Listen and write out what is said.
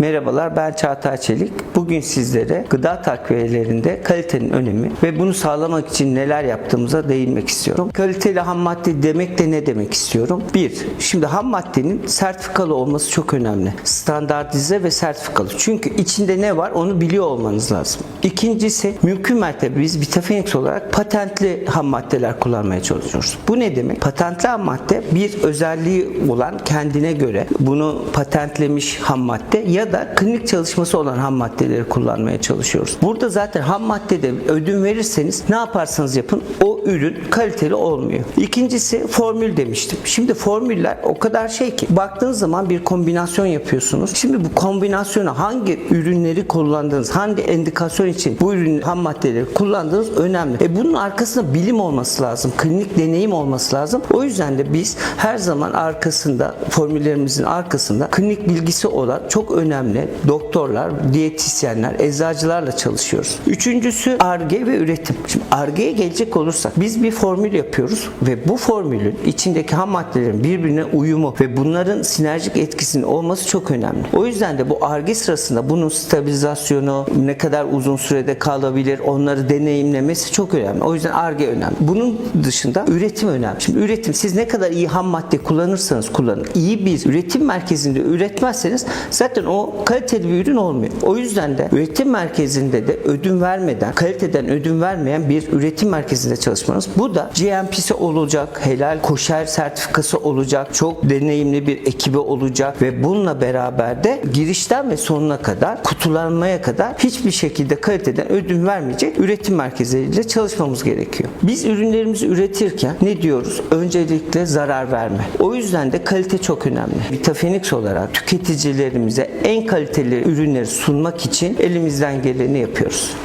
Merhabalar ben Çağatay Çelik. Bugün sizlere gıda takviyelerinde kalitenin önemi ve bunu sağlamak için neler yaptığımıza değinmek istiyorum. Kaliteli ham madde demek de ne demek istiyorum? Bir, şimdi ham maddenin sertifikalı olması çok önemli. Standartize ve sertifikalı. Çünkü içinde ne var onu biliyor olmanız lazım. İkincisi mümkün mertebe biz Vitafenix olarak patentli ham maddeler kullanmaya çalışıyoruz. Bu ne demek? Patentli ham madde bir özelliği olan kendine göre bunu patentlemiş ham madde ya da klinik çalışması olan ham maddeleri kullanmaya çalışıyoruz. Burada zaten ham maddede ödün verirseniz ne yaparsanız yapın o ürün kaliteli olmuyor. İkincisi formül demiştim. Şimdi formüller o kadar şey ki baktığınız zaman bir kombinasyon yapıyorsunuz. Şimdi bu kombinasyona hangi ürünleri kullandığınız, hangi endikasyon için bu ürün ham maddeleri kullandığınız önemli. E bunun arkasında bilim olması lazım. Klinik deneyim olması lazım. O yüzden de biz her zaman arkasında formüllerimizin arkasında klinik bilgisi olan çok önemli doktorlar, diyetisyenler, eczacılarla çalışıyoruz. Üçüncüsü ARGE ve üretim. Şimdi ARGE'ye gelecek olursak biz bir formül yapıyoruz ve bu formülün içindeki ham maddelerin birbirine uyumu ve bunların sinerjik etkisinin olması çok önemli. O yüzden de bu ARGE sırasında bunun stabilizasyonu ne kadar uzun sürede kalabilir onları deneyimlemesi çok önemli. O yüzden ARGE önemli. Bunun dışında üretim önemli. Şimdi üretim siz ne kadar iyi ham madde kullanırsanız kullanın. iyi bir üretim merkezinde üretmezseniz zaten o kaliteli bir ürün olmuyor. O yüzden de üretim merkezinde de ödün vermeden, kaliteden ödün vermeyen bir üretim merkezinde çalışmanız. Bu da GMP'si olacak, helal koşer sertifikası olacak, çok deneyimli bir ekibi olacak ve bununla beraber de girişten ve sonuna kadar, kutulanmaya kadar hiçbir şekilde kaliteden ödün vermeyecek üretim merkezleriyle çalışmamız gerekiyor. Biz ürünlerimizi üretirken ne diyoruz? Öncelikle zarar verme. O yüzden de kalite çok önemli. Vitafenix olarak tüketicilerimize en kaliteli ürünleri sunmak için elimizden geleni yapıyoruz.